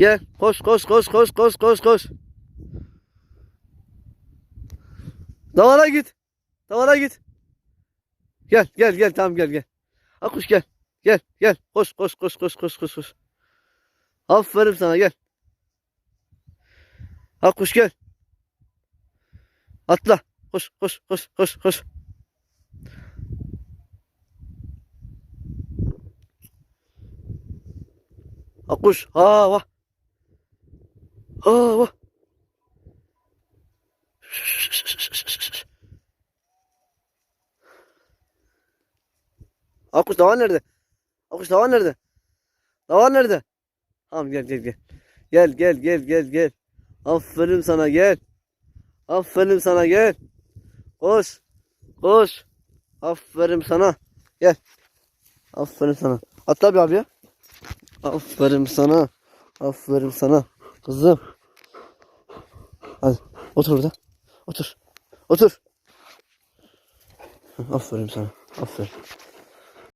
Gel. Koş koş koş koş koş koş koş. Davara git. Davara git. Gel gel gel tamam gel gel. Akkuş gel. Gel gel. Koş koş koş koş koş koş koş. Aferin sana gel. Akkuş gel. Atla. Koş koş koş koş koş. Akkuş hava. Hava. Akkuş davan nerede? Akkuş davan nerede? Davan nerede? Tamam gel gel gel. Gel gel gel gel gel. Aferin sana gel. Aferin sana gel. Koş. Koş. Aferin sana. Gel. Aferin sana. Atla bir abi ya. Aferin sana. Aferin sana. Kızım. Hadi otur orada. Otur. Otur. Aferin sana. Aferin.